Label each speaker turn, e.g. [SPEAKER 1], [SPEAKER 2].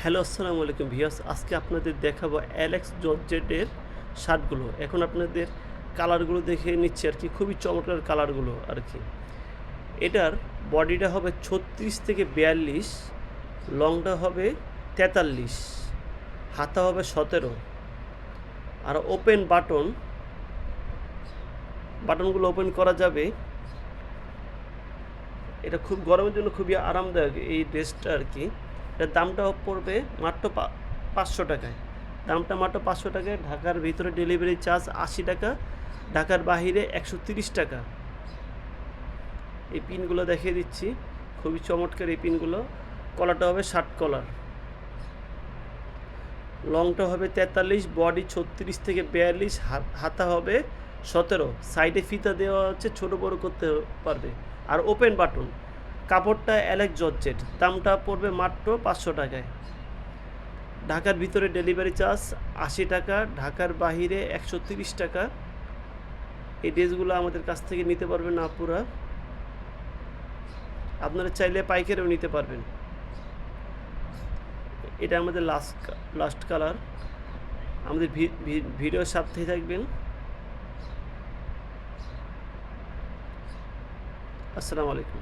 [SPEAKER 1] Hello, আসসালামু আলাইকুম ভিয়াস আজকে আপনাদের দেখাবো অ্যালেক্স জর্জেটের শার্টগুলো। এখন আপনাদের কালারগুলো দেখে নিচ্ছি আর কি, খুবই চমৎকার কালারগুলো আর কি। এটার বডিটা হবে ছত্রিশ থেকে বিয়াল্লিশ, লংটা হবে তেতাল্লিশ, হাতা হবে সতেরো। আর ওপেন বাটন, বাটনগুলো ওপেন করা যাবে। এটা খুব গরমের জন্য খুবই আরামদায়ক এই ড্রেসটা আর কি। এটার দামটা পড়বে মাত্র পাঁচশো টাকায়। দামটা মাত্র পাঁচশো টাকায় ঢাকার ভিতরে ডেলিভারি চার্জ আশি টাকা, ঢাকার বাহিরে একশো তিরিশ টাকা। এই পিনগুলো দেখিয়ে দিচ্ছি, খুবই চমৎকার এই পিনগুলো। কলারটা হবে ষাট কলার লংটা হবে তেতাল্লিশ বডি ছত্রিশ থেকে বিয়াল্লিশ হাতা হবে সতেরো। সাইডে ফিতা দেওয়া হচ্ছে ছোটো বড় করতে পারবে। আর ওপেন বাটন কাপড়টা অ্যালেক জর্জেট। দামটা পড়বে মাত্র পাঁচশো টাকায়। ঢাকার ভিতরে ডেলিভারি চার্জ আশি টাকা, ঢাকার বাহিরে একশো তিরিশ টাকা। এই ড্রেসগুলো আমাদের কাছ থেকে নিতে পারবেন আপুরা। আপনারা চাইলে পাইকারিও নিতে পারবেন। এটা আমাদের লাস্ট লাস্ট কালার। আমাদের ভি- ভি- ভিডিওর সাথেই থাকবেন। আসসালামু আলাইকুম।